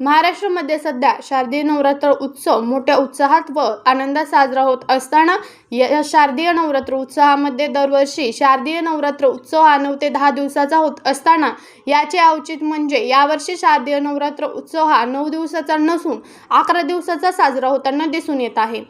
महाराष्ट्रामध्ये सध्या शारदीय नवरात्र उत्सव मोठ्या उत्साहात व आनंदात साजरा होत असताना या शारदीय नवरात्र उत्सवामध्ये दरवर्षी शारदीय नवरात्र उत्सव हा नऊ ते दहा दिवसाचा होत असताना याचे औचित म्हणजे यावर्षी शारदीय नवरात्र उत्सव हा नऊ दिवसाचा नसून अकरा दिवसाचा साजरा होताना दिसून येत आहे.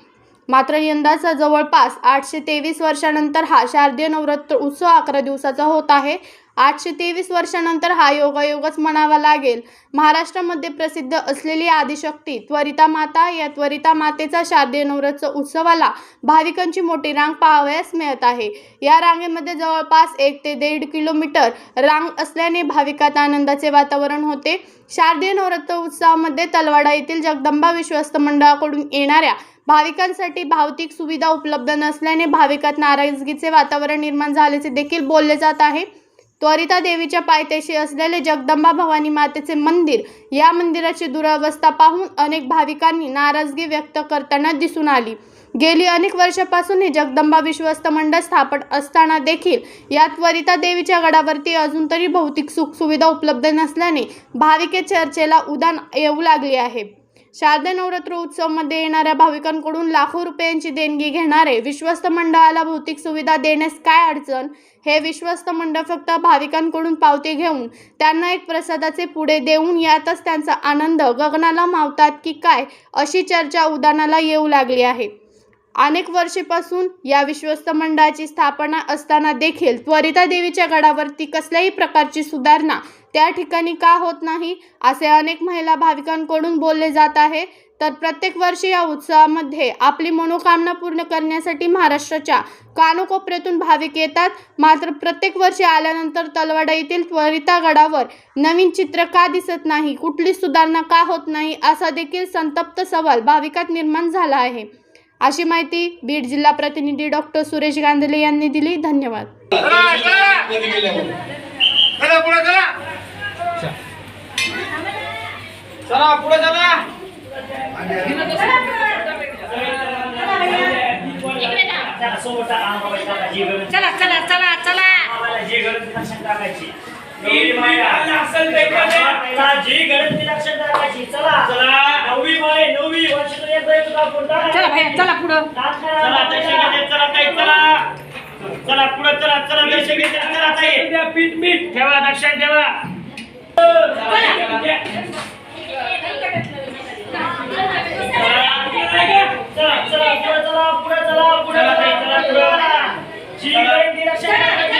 मात्र यंदाचा जवळपास आठशे तेवीस वर्षानंतर हा शारदीय नवरात्र उत्सव अकरा दिवसाचा होत आहे. आठशे तेवीस वर्षानंतर हा योगायोगच म्हणावा लागेल. महाराष्ट्रामध्ये प्रसिद्ध असलेली आदिशक्ती त्वरिता माता या त्वरिता मातेचा शारदीय नवरात्र उत्सवाला भाविकांची मोठी रांग पाहावयास मिळत आहे. या रांगेमध्ये जवळपास एक ते दीड किलोमीटर रांग असल्याने भाविकात आनंदाचे वातावरण होते. शारदीय नवरात्र उत्सवामध्ये तलवाडा येथील जगदंबा विश्वस्त मंडळाकडून येणाऱ्या भाविकांसाठी भावतिक सुविधा उपलब्ध नसल्याने भाविकात नाराजगीचे वातावरण निर्माण झाल्याचे देखील बोलले जात आहे. त्वरिता देवीच्या पायथ्याशी असलेले जगदंबा भवानी मातेचे मंदिर या मंदिराची दुरावस्था पाहून अनेक भाविकांनी नाराजगी व्यक्त करताना दिसून आली. गेली अनेक वर्षापासून हे जगदंबा विश्वस्त मंडळ स्थापन असताना देखील या त्वरिता देवीच्या गडावरती अजून तरी भौतिक सुखसुविधा उपलब्ध नसल्याने भाविके चर्चेला उदान येऊ लागली आहे. शारदा नवरात्र उत्सवमध्ये येणाऱ्या भाविकांकडून लाखो रुपयांची देणगी घेणारे विश्वस्त मंडळाला भौतिक सुविधा देण्यास काय अडचण? हे विश्वस्त मंडळ फक्त भाविकांकडून पावती घेऊन त्यांना एक प्रसादाचे पुढे देऊन यातच त्यांचा आनंद गगनाला मावतात की काय अशी चर्चा उदानाला येऊ लागली आहे. अनेक वर्षीपासून या विश्वस्त मंडळाची स्थापना असताना देखील त्वरिता देवीच्या गडावरती कसल्याही प्रकारची सुधारणा त्या ठिकाणी का होत नाही असे अनेक महिला भाविकांकडून बोलले जात आहे. तर प्रत्येक वर्षी या उत्सवामध्ये आपली मनोकामना पूर्ण करण्यासाठी महाराष्ट्राच्या कानोकोपऱ्यातून भाविक येतात. मात्र प्रत्येक वर्षी आल्यानंतर तलवाडा येथील त्वरिता गडावर नवीन चित्र का दिसत नाही कुठली सुधारणा का होत नाही असा देखील संतप्त सवाल भाविकात निर्माण झाला आहे. अशी माहिती बीड जिल्हा प्रतिनिधी डॉक्टर सुरेश गांधले यांनी दिली. धन्यवाद. चला चला चला पुढे चला चला पुढे चला चला चला चला चला असेल ते चला भैया चला पुढं चला चला ताई चला चला पुढे चला चला दर्शन घेते चला ताई पीठ पीठ ठेवा दर्शन ठेवा चला चला पुढे चला पुढे चला पुढे चला ताई चला पुढे जी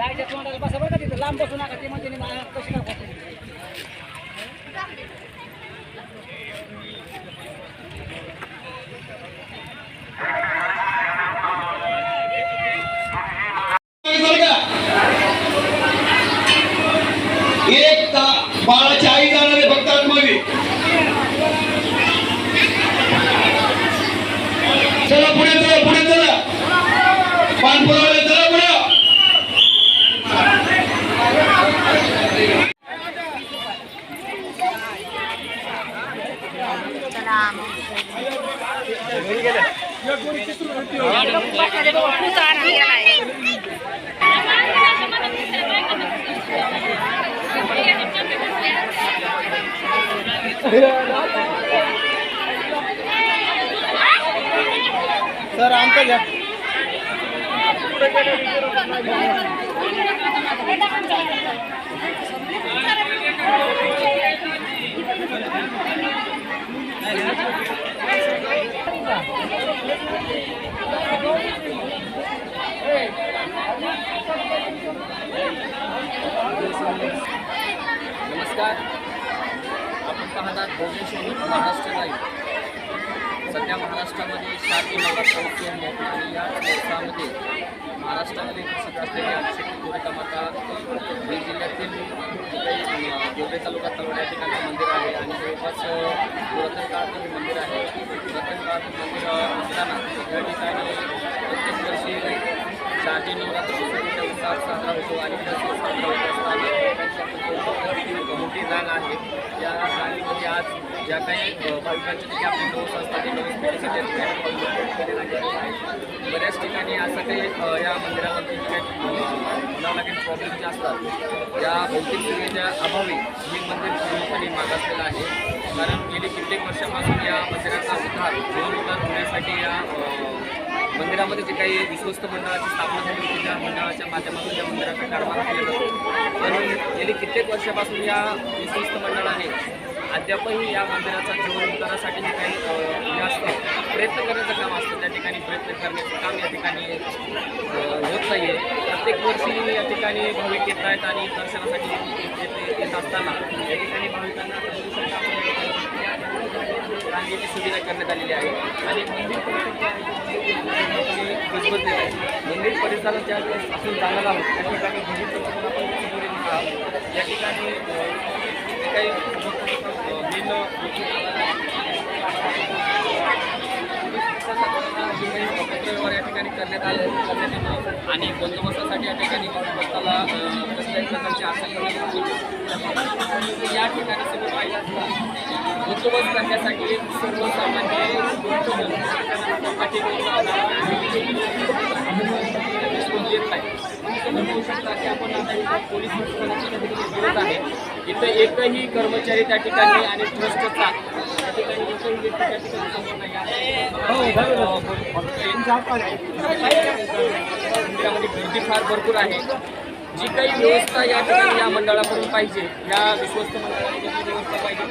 गायच्या तोंडाला बसा बरं का तिथं. लांब बसू नका ते म्हणते नाही, मला कशी काय खाते? बरं का एक ता- बाळाची आई जाणार आहे फक्त आतमध्ये चला पुढे चला पुढे चला पानपुरावले चला पुढे सर आमचं घ्या. नमस्कार. आपण पाहतात भोजन सैनिक महाराष्ट्र लाईव्ह आपल्या महाराष्ट्रामध्ये शारदी नवरात्र उत्सव मोठा आणि या दिवसामध्ये महाराष्ट्रामध्ये प्रसिद्ध असलेली आदिशक्ती गोरेका माता बीड जिल्ह्यातील काही गोरे तालुका तलवड ठिकाणचं मंदिर आहे आणि जवळपास पुरातन काळातील मंदिर आहे. पुरातन काळातील मंदिर असताना या ठिकाणी प्रत्येक वर्षी शारदी नवरात्र उत्साह साजरा होतो आणि त्या साजरा होत असताना मोठी रांग आहे. या आज ज्या काही अ, भाविकांच्या तिथे आपले नवस असतात ते नवस पेढीसाठी बऱ्याच ठिकाणी असं काही या मंदिरावरती जे काही लागेल प्रॉब्लेम जे असतात या भौतिक सुविधेच्या अभावी हे मंदिर पूर्णपणे मागासलेलं आहे. कारण गेली कित्येक वर्षापासून या मंदिराचा उद्धार जीर्णोद्धार होण्यासाठी या मंदिरामध्ये जे काही विश्वस्त मंडळाची स्थापना झाली होती त्या मंडळाच्या माध्यमातून या मंदिराचा कारभार केला जातो. म्हणून गेली कित्येक वर्षापासून या विश्वस्त मंडळाने अद्यापही या मंदिराचा जीवनोद्धारासाठी जे काही असतं प्रयत्न करण्याचं काम असतं. त्या ठिकाणी प्रयत्न करण्याचं काम या ठिकाणी होत नाही आहे प्रत्येक वर्षी या ठिकाणी भाविक येत आहेत आणि दर्शनासाठी येत येत असताना या ठिकाणी भाविकांना रांगेची सुविधा करण्यात आलेली आहे. आणि मंदिर परिसर आहे मंदिर परिसरात ज्या आपण जाणार आहोत त्या ठिकाणी या ठिकाणी काही पत्रव्यवहार या ठिकाणी करण्यात आले करण्यात आणि बंदोबस्तासाठी या ठिकाणी बंदोबस्ताला कसल्याही प्रकारची या ठिकाणी सगळं पाहिलं असता बंदोबस्त करण्यासाठी सर्वसामान्य येत नाही. आपण आता पोलीस प्रशासनाच्या आहे इथं एकही कर्मचारी त्या ठिकाणी आणि ट्रस्टचा त्या ठिकाणी एकही व्यक्ती त्या ठिकाणी समोर नाही आहे. मंदिरामध्ये गर्दी फार भरपूर आहे. जी काही व्यवस्था या ठिकाणी या मंडळाकडून पाहिजे या विश्वस्त मंडळाकडून व्यवस्था पाहिजे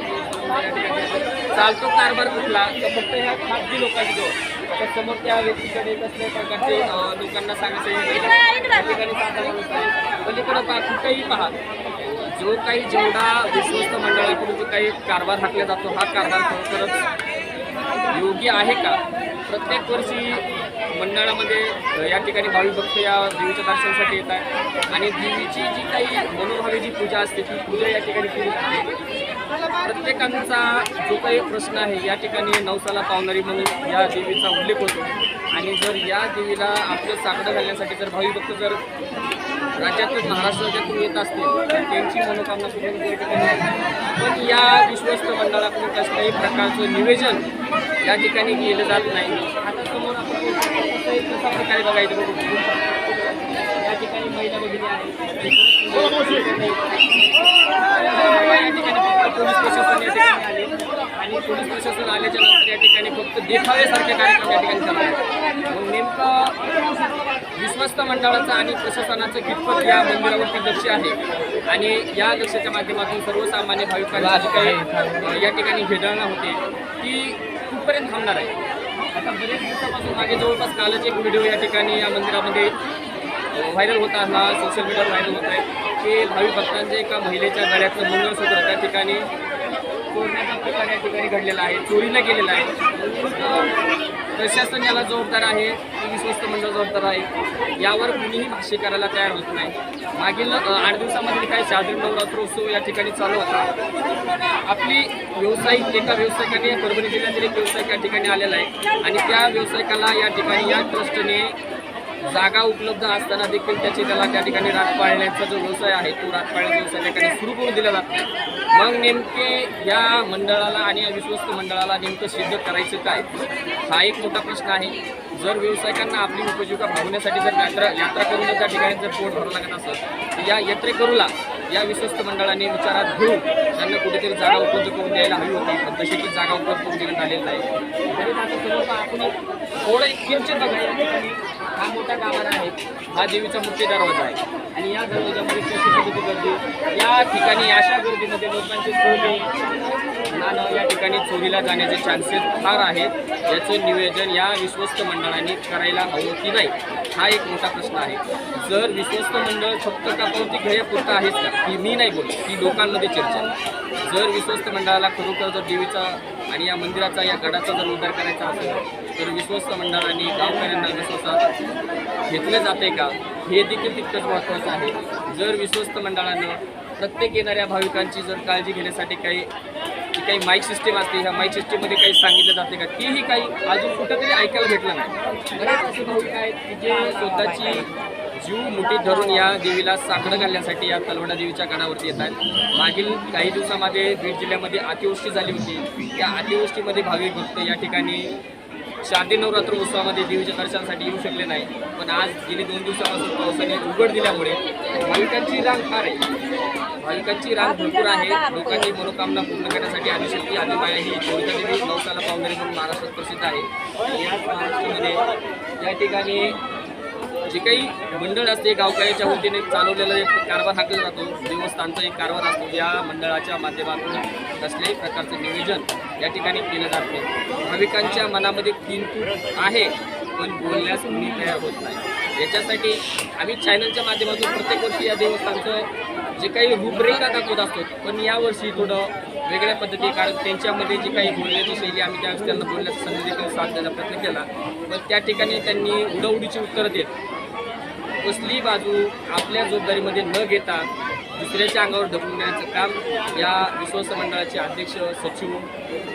चालतो कारभार कुठला? तर फक्त ह्या खाजगी लोकांची जो आता समोर त्या व्यक्तीकडे कसल्या प्रकारचे लोकांना सांगायचं त्या ठिकाणी पलीकडं पहा कुठेही पहा. जो काही जेवढा विश्वस्त मंडळाकडून जो काही कारभार हाकला जातो हा कारभार खरोखरच योग्य आहे का? प्रत्येक वर्षी मंडळामध्ये या ठिकाणी भाविक भक्त या देवीच्या दर्शनासाठी येत आहे आणि देवीची जी काही मनोभावी जी पूजा असते ती पूजा या ठिकाणी केली जाते. प्रत्येकांचा जो काही प्रश्न आहे या ठिकाणी नवसाला पावणारी म्हणून या देवीचा उल्लेख होतो. आणि जर या देवीला आपलं साकडं घालण्यासाठी जर भाविक भक्त जर राज्यातून महाराष्ट्रातून येत असतील तर त्यांची मनोकामना पूर्ण पण या विश्वस्त मंडळाकडून कसल्याही प्रकारचं निवेदन या ठिकाणी केलं जात नाही. बघू एक कशा प्रकारे बघायचं बघू. या ठिकाणी महिला भगिनी आहेत. या ठिकाणी फक्त पोलीस प्रशासन या ठिकाणी आले. आणि पोलीस प्रशासन आल्याच्यानंतर या ठिकाणी फक्त देखाव्यासारखे कार्यक्रम या ठिकाणी चालू आहेत. मग नेमकं विश्वस्त मंडळाचं आणि प्रशासनाचं कितपत या मंदिरावरती लक्ष आहे? आणि या लक्षाच्या माध्यमातून सर्वसामान्य भाविकांची जी काही अ, या ठिकाणी भेदळणा होते ती कुठपर्यंत थांबणार आहे? आता बरेच दिवसापासून मागे जवळपास कालच एक व्हिडिओ या ठिकाणी या मंदिरामध्ये व्हायरल होताना सोशल मीडियावर व्हायरल होत आहे की भावी भक्तांच्या एका महिलेच्या गळ्यातलं मंगळसूत्र त्या ठिकाणी चोरण्याचा प्रकार या ठिकाणी घडलेला आहे चोरीला गेलेला आहे. प्रशासन याला जबाबदार आहे की विश्वस्त मंडळ जबाबदार आहे. यावर कुणीही भाष्य करायला तयार होत नाही. मागील आठ दिवसामध्ये काय शादी नवरात्रोत्सव या ठिकाणी चालू होता. आपली व्यावसायिक एका व्यावसायिकाने परभणी जिल्ह्यातील एक व्यावसायिक या ठिकाणी आलेला आहे. आणि त्या व्यावसायिकाला या ठिकाणी या ट्रस्टने जागा उपलब्ध असताना देखील त्याची त्याला त्या ठिकाणी रात पाळण्याचा जो व्यवसाय आहे तो रात पाळण्याचा व्यवसाय त्या ठिकाणी सुरू करून दिला जात नाही मग नेमके या मंडळाला आणि या विश्वस्त मंडळाला नेमकं सिद्ध करायचं काय? हा एक मोठा प्रश्न आहे. जर व्यावसायिकांना आपली उपजीविका भागवण्यासाठी जर यात्रा यात्रा करून त्या ठिकाणी जर पोट भरावं लागत असेल तर या यात्रेकरूला या विश्वस्त मंडळाने विचारात घेऊन त्यांना कुठेतरी जागा उपलब्ध करून द्यायला हवी होती. पण तशी ती जागा उपलब्ध करून देण्यात आलेली नाही. तरी आता आपण थोडं एक किंचित ठिकाणी हा मोठा गाभारा आहे. हा देवीचा मुख्य दरवाजा आहे. आणि या दरवाजामध्ये कशी गर्दी? या ठिकाणी अशा गर्दीमध्ये लोकांची सोने नाणं या ठिकाणी चोरीला जाण्याचे चान्सेस फार आहेत. याचं नियोजन या विश्वस्त मंडळाने करायला हवं की नाही हा एक मोठा प्रश्न आहे. जर विश्वस्त मंडळ फक्त कापावरती घेण्यापुरतं आहेच का? की मी नाही बोलतो ती लोकांमध्ये चर्चा. जर विश्वस्त मंडळाला खरोखर जर देवीचा आणि या मंदिराचा या गडाचा जर उद्धार करायचा असेल तर विश्वस्त मंडळाने गावकऱ्यांना विश्वासात घेतलं जाते का? हे देखील तितकंच महत्त्वाचं आहे. जर विश्वस्त मंडळानं प्रत्येक येणाऱ्या भाविकांची जर काळजी घेण्यासाठी काही काही माईक सिस्टीम असते ह्या माईक सिस्टीममध्ये काही सांगितलं जाते का? तीही काही अजून कुठंतरी ऐकायला भेटलं नाही. बरेच असे भाविक आहेत की जे स्वतःची जीव मुठीत धरून या देवीला साकडं घालण्यासाठी या तलवडा देवीच्या गडावरती येत आहेत. मागील काही दिवसामध्ये बीड जिल्ह्यामध्ये अतिवृष्टी झाली होती. त्या अतिवृष्टीमध्ये भाविक भक्त या ठिकाणी शारदी नवरात्र उत्सवामध्ये देवीच्या दर्शनासाठी येऊ शकले नाही. पण आज गेली दोन दिवसापासून पावसाने उघड दिल्यामुळे भाविकांची रांग फार आहे. भाविकांची रांग भरपूर आहे. लोकांची मनोकामना पूर्ण करण्यासाठी आदिशक्ती आदिमाया ही चोरिका देवी नवसाला पावणारी म्हणून महाराष्ट्रात प्रसिद्ध आहे. याच महाराष्ट्रामध्ये या ठिकाणी जे काही मंडळ असते गावकऱ्याच्या वतीने चालवलेला एक कारभार हाकला जातो. देवस्थानचा एक कारभार असतो या मंडळाच्या माध्यमातून कसल्याही प्रकारचं नियोजन या ठिकाणी केलं जाते भाविकांच्या मनामध्ये किंतू आहे पण बोलण्यास मी तयार होत नाही. याच्यासाठी आम्ही चॅनलच्या माध्यमातून प्रत्येक वर्षी या देवस्थानचं जे काही रूपरेखा दाखवत असतो पण यावर्षी थोडं वेगळ्या पद्धती कारण त्यांच्यामध्ये जी काही बोलण्याची शैली आम्ही त्यावेळेस त्यांना बोलण्याचा संधी देखील साधण्याचा प्रयत्न केला. पण त्या ठिकाणी त्यांनी उडवडीची उत्तरं देत कसली बाजू आपल्या जबाबदारीमध्ये न घेता दुसऱ्याच्या अंगावर ढकलण्याचं काम या विश्वास मंडळाचे अध्यक्ष सचिव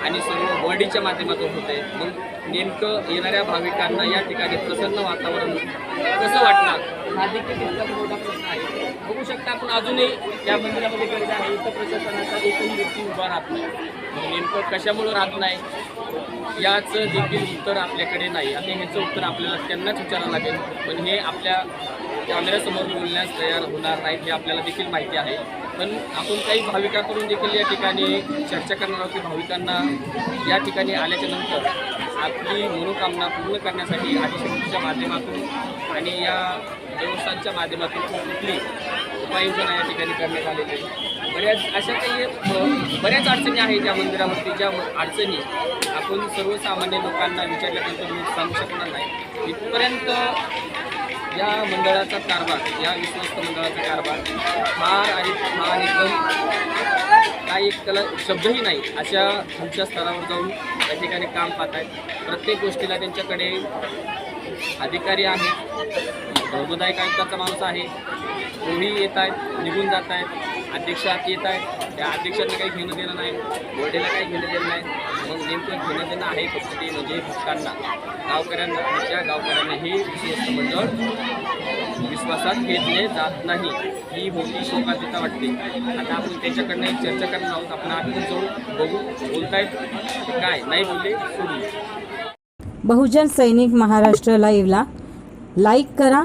आणि सर्व बॉडीच्या माध्यमातून होते मग नेमकं येणाऱ्या भाविकांना या ठिकाणी प्रसन्न वातावरण कसं वाटणार? हा देखील तितकाच मोठा प्रश्न आहे. बघू शकता आपण अजूनही या मंदिरामध्ये गर्दी आहे. इथं प्रशासनाचा एकही व्यक्ती उभा राहत नाही. म्हणजे नेमकं कशामुळं राहत नाही याचं देखील उत्तर आपल्याकडे नाही. आता ह्याचं उत्तर आपल्याला त्यांनाच विचारावं लागेल. पण हे आपल्या कॅमेऱ्यासमोर बोलण्यास तयार होणार नाही हे आपल्याला देखील माहिती आहे. पण आपण काही भाविकांकडून देखील या ठिकाणी चर्चा करणार आहोत की भाविकांना या ठिकाणी आल्याच्यानंतर आपली मनोकामना पूर्ण करण्यासाठी आदिशक्तीच्या माध्यमातून आणि या देवस्थानच्या माध्यमातून कुठली उपाययोजना या ठिकाणी करण्यात आलेले आहेत बऱ्याच अशा काही बऱ्याच अडचणी आहेत त्या मंदिरावरती ज्या अडचणी आपण सर्वसामान्य लोकांना विचारल्यानंतर मी सांगू शकणार नाही. इथपर्यंत या मंडळाचा कारभार या विश्वस्त मंडळाचा कारभार फार आणि फार एकदम काही एक त्याला शब्दही नाही. अशा आमच्या स्तरावर जाऊन त्या ठिकाणी काम पाहत आहेत प्रत्येक गोष्टीला त्यांच्याकडे अधिकारी आहेत. धर्मदायक आयुक्ताचा माणूस आहे. तोही येत आहेत निघून जात आहेत अध्यक्ष आत येत आहेत त्या अध्यक्षांना काही घेणं देणं नाही. बोर्डेला काही घेणं देणं नाही. मग नेमकं घेणं देणं आहे फक्त ते म्हणजे भक्तांना गावकऱ्यांना. आमच्या त्या गावकऱ्यांना हे विश्वस्त मंडळ विश्वासात घेतले जात नाही. ही मोठी शोकातिता वाटते. आता आपण त्याच्याकडनं एक चर्चा करणार आहोत. आपण आतून जाऊ बघू बोलतायत काय? नाही बोलले सोडू बहुजन सैनिक महाराष्ट्र लाईव्हला लाईक करा